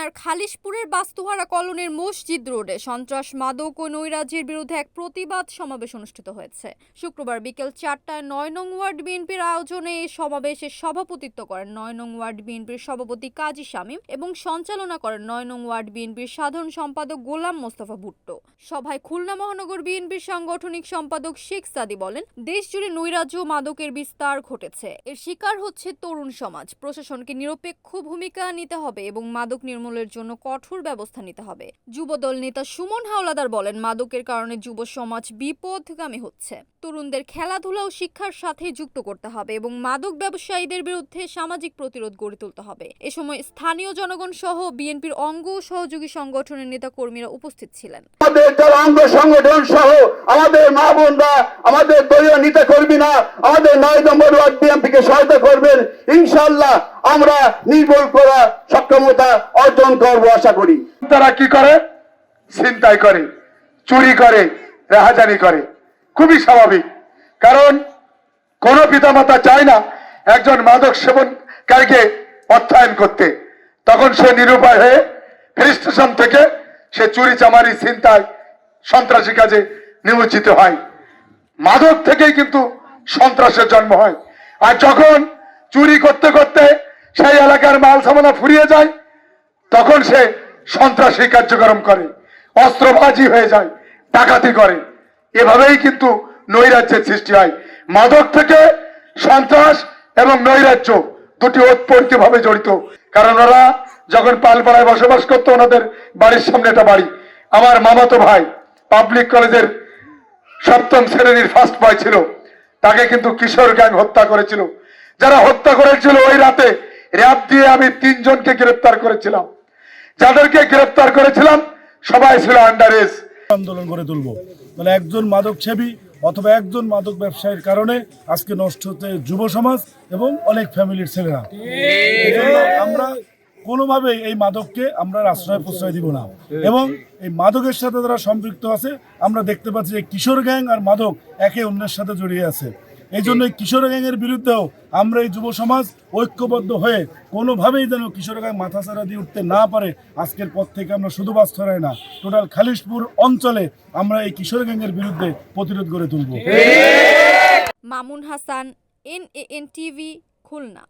পাবনার খালিশপুরের বাস্তুহারা কলোনির মসজিদ রোডে সন্ত্রাস, মাদক ও নৈরাজ্যের বিরুদ্ধে এক প্রতিবাদ সমাবেশ অনুষ্ঠিত হয়েছে। শুক্রবার বিকেল চারটায় নয় নং ওয়ার্ড বিএনপির আয়োজনে এই সমাবেশে সভাপতিত্ব করেন নয় নং ওয়ার্ড বিএনপির সভাপতি কাজী শামীম এবং সঞ্চালনা করেন নয় নং ওয়ার্ড বিএনপির সাধারণ সম্পাদক গোলাম মোস্তফা ভুট্টো। সভায় খুলনা মহানগর বিএনপির সাংগঠনিক সম্পাদক শেখ সাদি বলেন দেশ জুড়ে নৈরাজ্য মাদকের বিস্তার ঘটেছে। এর শিকার হচ্ছে তরুণ সমাজ। প্রশাসনকে নিরপেক্ষ ভূমিকা নিতে হবে এবং মাদক নির্মূলের জন্য কঠোর ব্যবস্থা নিতে হবে। যুবদল নেতা সুমন হাওলাদার বলেন, মাদকের কারণে যুব সমাজ বিপদগামী হচ্ছে। তরুণদের খেলাধুলা ও শিক্ষার সাথে যুক্ত করতে হবে এবং মাদক ব্যবসায়ীদের বিরুদ্ধে সামাজিক প্রতিরোধ গড়ে তুলতে হবে। এ সময় স্থানীয় জনগণ সহ বিএনপির অঙ্গ সহযোগী সংগঠনের নেতা কর্মীরা উপস্থিত ছিলেন। আমাদের অঙ্গ সংগঠন সহ আমাদের মা বোনরা, আমাদের দলীয় নেতা কর্মীরা আমাদের নয় নম্বর ওয়ার্ড বিএনপিকে সহায়তা করবেন। ইনশাল্লাহ আমরা নির্মূল করা সক্ষমতা অর্জন করব আশা করি। তারা কি করে? ছিনতাই করে, চুরি করে, রেহাজানি করে। খুবই স্বাভাবিক। কারণ কোন পিতামাতা চায় না একজন মাদক সেবনকারীকে অর্থায়ন করতে। তখন সে নিরুপায় হয়ে ফেরি স্টেশন থেকে সে চুরি, চামারি, ছিনতাই, সন্ত্রাসী কাজে নিমজ্জিত হয়। মাদক থেকেই কিন্তু সন্ত্রাসের জন্ম হয়। আর যখন চুরি করতে করতে সেই এলাকার মাল সামানা ফুরিয়ে যায়, তখন সে সন্ত্রাসী কার্যক্রম করে, অস্ত্রবাজি হয়ে যায়, ডাকাতি করে। এভাবেই কিন্তু নৈরাজ্যের সৃষ্টি হয়। মাদক থেকে সন্ত্রাস এবং নৈরাজ্য দুটি ওতপ্রোতভাবে জড়িত। কারণ ওরা যখন পালপাড়ায় বসবাস করতো, ওনাদের বাড়ির সামনে একটা বাড়ি। আমার মামাতো ভাই পাবলিক কলেজের সপ্তম শ্রেণির ফার্স্ট বয় ছিল। তাকে কিন্তু কিশোর গ্যাং হত্যা করেছিল। যারা হত্যা করেছিল, ওই রাতে র্যাব দিয়ে আমি তিনজনকে গ্রেপ্তার করেছিলাম। যাদেরকে গ্রেপ্তার করেছিলাম, সবাই ছিল আন্ডার আন্দোলন করে তুলব। মানে একজন মাদক সেবী অথবা একজন মাদক ব্যবসায়ীর কারণে আজকে নষ্ট হচ্ছে যুব সমাজ এবং অনেক ফ্যামিলির ছেলেরা। আমরা কোনোভাবেই এই মাদককে আমরা আশ্রয় প্রশ্রয় দিব না। এবং এই মাদকের সাথে যারা সম্পৃক্ত আছে, আমরা দেখতে পাচ্ছি যে কিশোর গ্যাং আর মাদক একে অন্যের সাথে জড়িয়ে আছে। এই জন্য কিশোর গ্যাংয়ের বিরুদ্ধেও আমরা এই যুব সমাজ ঐক্যবদ্ধ হয়ে কোনোভাবেই যেন কিশোর গ্যাং মাথা মাথাছাড়া দিয়ে উঠতে না পারে, আজকের পর থেকে আমরা শুধু বাস্তরাই না। টোটাল খালিশপুর অঞ্চলে আমরা এই কিশোর গ্যাংয়ের বিরুদ্ধে প্রতিরোধ গড়ে তুলব। Mamun Hasan N A N TV, Khulna.